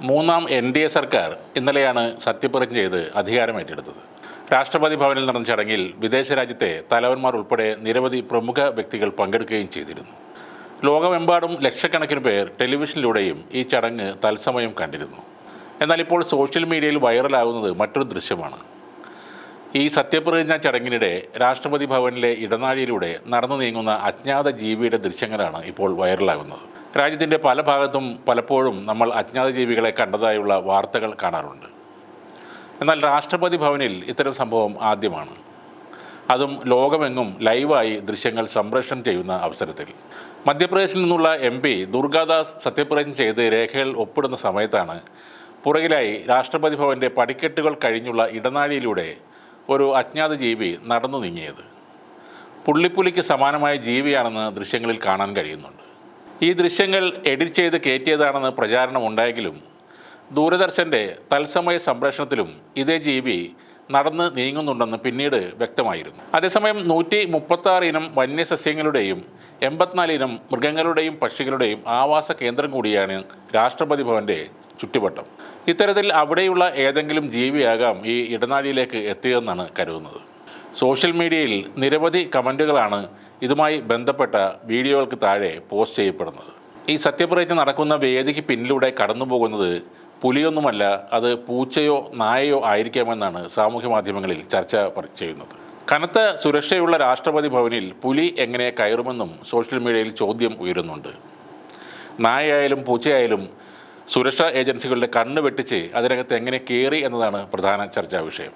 മൂന്നാം N D A സർക്കാർ ഇന്നലെയാണ് സത്യപ്രതിജ്ഞ ചെയ്ത് അധികാരമേറ്റെടുത്തത് രാഷ്ട്രപതി ഭവനിൽ നടന്ന ചടങ്ങിൽ വിദേശ രാജ്യത്തെ തലവന്മാർ ഉൾപ്പെടെ നിരവധി പ്രമുഖ വ്യക്തികൾ പങ്കെടുക്കുകയും ചെയ്തിരുന്നു. ലോകമെമ്പാടും ലക്ഷക്കണക്കിന് പേർ ടെലിവിഷനിലൂടെയും ഈ ചടങ്ങ് തത്സമയം കണ്ടിരുന്നു. എന്നാൽ ഇപ്പോൾ സോഷ്യൽ മീഡിയയിൽ വൈറലാകുന്നത് മറ്റൊരു ദൃശ്യമാണ്. ഈ സത്യപ്രതിജ്ഞ ചടങ്ങിനിടെ രാഷ്ട്രപതി ഭവനിലെ ഇടനാഴിയിലൂടെ നടന്നു നീങ്ങുന്ന അജ്ഞാത ജീവിയുടെ ദൃശ്യങ്ങളാണ് ഇപ്പോൾ വൈറലാകുന്നത്. രാജ്യത്തിന്റെ പല ഭാഗത്തും പലപ്പോഴും നമ്മൾ അജ്ഞാത ജീവികളെ കണ്ടതായുള്ള വാർത്തകൾ കാണാറുണ്ട്. എന്നാൽ രാഷ്ട്രപതി ഭവനിൽ ഇത്തരം സംഭവം ആദ്യമാണ്. അതും ലോകമെങ്ങും ലൈവായി ദൃശ്യങ്ങൾ സംപ്രേഷണം ചെയ്യുന്ന അവസരത്തിൽ. മധ്യപ്രദേശിൽ നിന്നുള്ള എം പി ദുർഗാദാസ് സത്യപ്രതിജ്ഞ ചെയ്ത് രേഖകൾ ഒപ്പിടുന്ന സമയത്താണ് പുറകിലായി രാഷ്ട്രപതി ഭവന്റെ പടിക്കെട്ടുകൾ കഴിഞ്ഞുള്ള ഇടനാഴിയിലൂടെ ഒരു അജ്ഞാത ജീവി നടന്നു നീങ്ങിയത്. പുള്ളിപ്പുലിക്ക് സമാനമായ ജീവിയാണെന്ന് ദൃശ്യങ്ങളിൽ കാണാൻ കഴിയുന്നുണ്ട്. ഈ ദൃശ്യങ്ങൾ എഡിറ്റ് ചെയ്ത് കയറ്റിയതാണെന്ന് പ്രചാരണം ഉണ്ടായെങ്കിലും ദൂരദർശന്റെ തത്സമയ സംപ്രേഷണത്തിലും ഇതേ ജീവി നടന്ന് നീങ്ങുന്നുണ്ടെന്ന് പിന്നീട് വ്യക്തമായിരുന്നു. അതേസമയം നൂറ്റി മുപ്പത്താറ് ഇനം വന്യസസ്യങ്ങളുടെയും എൺപത്തിനാല് ഇനം മൃഗങ്ങളുടെയും പക്ഷികളുടെയും ആവാസ കേന്ദ്രം കൂടിയാണ് രാഷ്ട്രപതി ഭവന്റെ ചുറ്റുവട്ടം. ഇത്തരത്തിൽ അവിടെയുള്ള ഏതെങ്കിലും ജീവിയാകാം ഈ ഇടനാഴിയിലേക്ക് എത്തിയതെന്നാണ് കരുതുന്നത്. സോഷ്യൽ മീഡിയയിൽ നിരവധി കമന്റുകളാണ് ഇതുമായി ബന്ധപ്പെട്ട വീഡിയോകൾക്ക് താഴെ പോസ്റ്റ് ചെയ്യപ്പെടുന്നത്. ഈ സത്യപ്രതിജ്ഞ നടക്കുന്ന വേദിക്ക് പിന്നിലൂടെ കടന്നു പോകുന്നത് പുലിയൊന്നുമല്ല അത് പൂച്ചയോ നായയോ ആയിരിക്കാമെന്നാണ് സാമൂഹ്യ മാധ്യമങ്ങളിൽ ചർച്ച ചെയ്യുന്നത്. കനത്ത സുരക്ഷയുള്ള രാഷ്ട്രപതി ഭവനിൽ പുലി എങ്ങനെ കയറുമെന്നും സോഷ്യൽ മീഡിയയിൽ ചോദ്യം ഉയരുന്നുണ്ട്. നായയായാലും പൂച്ചയായാലും സുരക്ഷാ ഏജൻസികളുടെ കണ്ണ് വെട്ടിച്ച് അതിനകത്ത് എങ്ങനെ കയറി എന്നതാണ് പ്രധാന ചർച്ചാ വിഷയം.